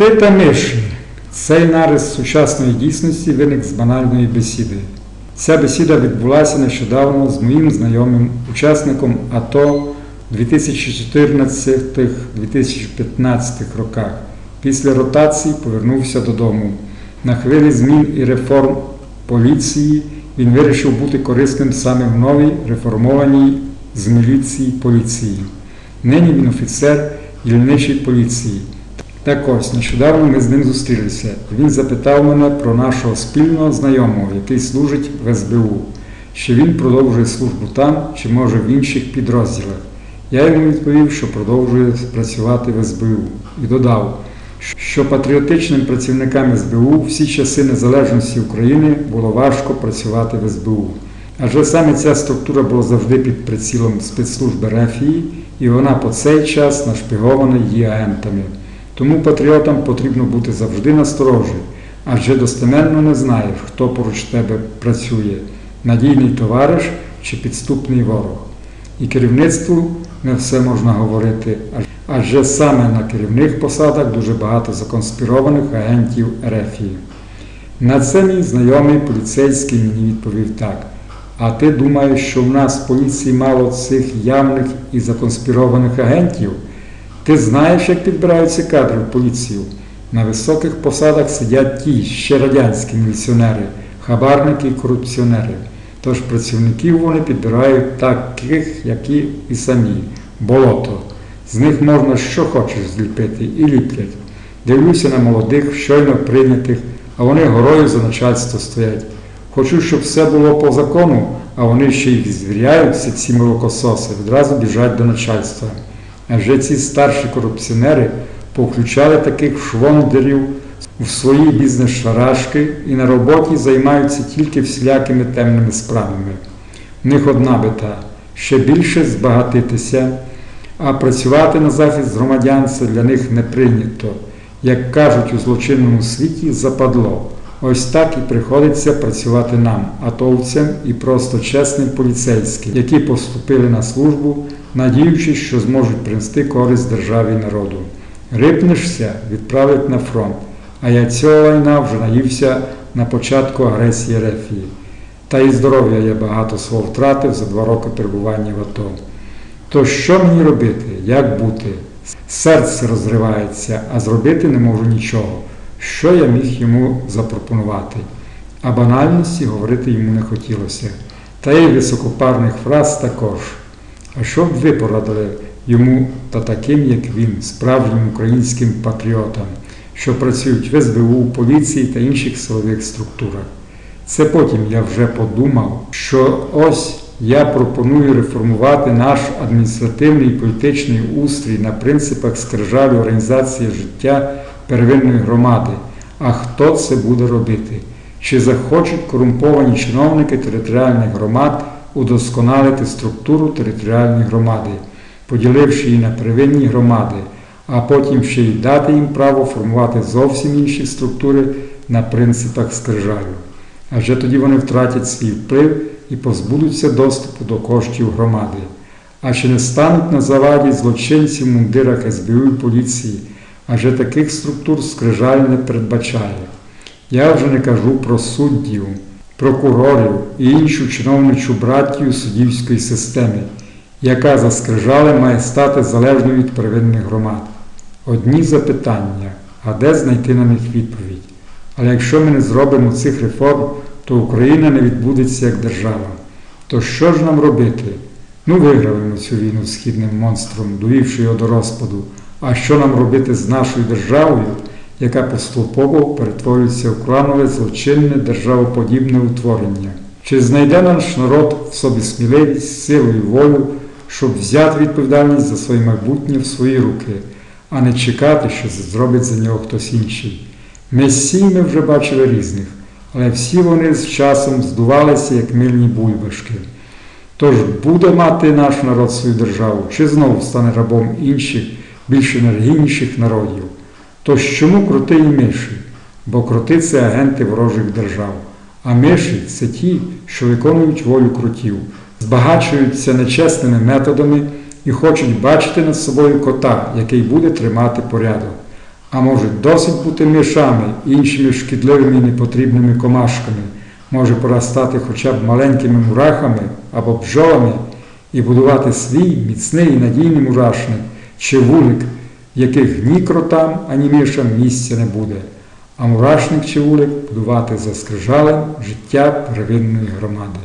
Коти та миші. Цей нарис сучасної дійсності виник з банальної бесіди. Ця бесіда відбулася нещодавно з моїм знайомим учасником АТО у 2014-2015 роках. Після ротації повернувся додому. На хвилі змін і реформ поліції він вирішив бути корисним саме в новій реформованій з міліції поліції. Нині він офіцер дільничої поліції. Так ось, нещодавно ми з ним зустрілися. Він запитав мене про нашого спільного знайомого, який служить в СБУ, чи він продовжує службу там, чи може в інших підрозділах. Я йому відповів, що продовжує працювати в СБУ і додав, що патріотичним працівникам СБУ всі часи незалежності України було важко працювати в СБУ. Адже саме ця структура була завжди під прицілом спецслужби РФІ, і вона по цей час нашпигована її агентами. Тому патріотам потрібно бути завжди насторожі, адже достеменно не знаєш, хто поруч тебе працює надійний товариш чи підступний ворог. І керівництву не все можна говорити, адже саме на керівних посадах дуже багато законспірованих агентів РФІ. На це мій знайомий поліцейський мені відповів так. А ти думаєш, що в нас в поліції мало цих явних і законспірованих агентів? Ти знаєш, як підбираються кадри в поліцію? На високих посадах сидять ті ще радянські міліціонери, хабарники і корупціонери. Тож працівників вони підбирають таких, які і самі болото. З них можна що хочеш зліпити і ліплять. Дивлюся на молодих, щойно прийнятих, а вони горою за начальство стоять. Хочу, щоб все було по закону, а вони ще й звіряються, ці молокососи, відразу біжать до начальства. Адже ці старші корупціонери повключали таких швондерів в свої бізнес-шарашки і на роботі займаються тільки всілякими темними справами. В них одна мета – ще більше збагатитися, а працювати на захист громадян для них не прийнято. Як кажуть у злочинному світі, западло. Ось так і приходиться працювати нам, атовцям і просто чесним поліцейським, які поступили на службу, надіючись, що зможуть принести користь державі і народу. Рипнешся, відправить на фронт. А я цього лайна вже наївся на початку агресії Рефії. Та і здоров'я я багато свого втратив за два роки перебування в АТО. То що мені робити? Як бути? Серце розривається, а зробити не можу нічого. Що я міг йому запропонувати? А банальності говорити йому не хотілося. Та й високопарних фраз також. А що б ви порадили йому та таким, як він, справжнім українським патріотам, що працюють в СБУ, поліції та інших силових структурах? Це потім я вже подумав, що ось я пропоную реформувати наш адміністративний і політичний устрій на принципах скрижалю організації життя первинної громади. А хто це буде робити? Чи захочуть корумповані чиновники територіальних громад удосконалити структуру територіальної громади, поділивши її на первинні громади, а потім ще й дати їм право формувати зовсім інші структури на принципах скрижалю? Адже тоді вони втратять свій вплив і позбудуться доступу до коштів громади. А чи не стануть на заваді злочинці в мундирах СБУ і поліції, адже таких структур скрижаль не передбачає. Я вже не кажу про суддів, прокурорів і іншу чиновничу братію суддівської системи, яка за скрижали має стати залежною від первинних громад. Одні запитання, а де знайти на них відповідь? Але якщо ми не зробимо цих реформ, то Україна не відбудеться як держава. То що ж нам робити? Ну, виграємо цю війну східним монстром, довівши його до розпаду. А що нам робити з нашою державою, яка поступово перетворюється в кланове злочинне державоподібне утворення? Чи знайде наш народ в собі сміливість, силу і волю, щоб взяти відповідальність за своє майбутнє в свої руки, а не чекати, що зробить за нього хтось інший? Месій ми вже бачили різних, але всі вони з часом здувалися, як мильні бульбашки. Тож буде мати наш народ свою державу, чи знову стане рабом інших, більш енергійніших народів? Тож чому кроти і миші? Бо кроти це агенти ворожих держав, а миші це ті, що виконують волю кротів, збагачуються нечесними методами і хочуть бачити над собою кота, який буде тримати порядок. А може, досить бути мишами, іншими шкідливими і непотрібними комашками, може пора стати хоча б маленькими мурахами або бджолами і будувати свій міцний і надійний мурашник чи вулик, яких ні кротам, ані мішам місця не буде, а мурашник чи вулик будувати за скрижалем життя первинної громади.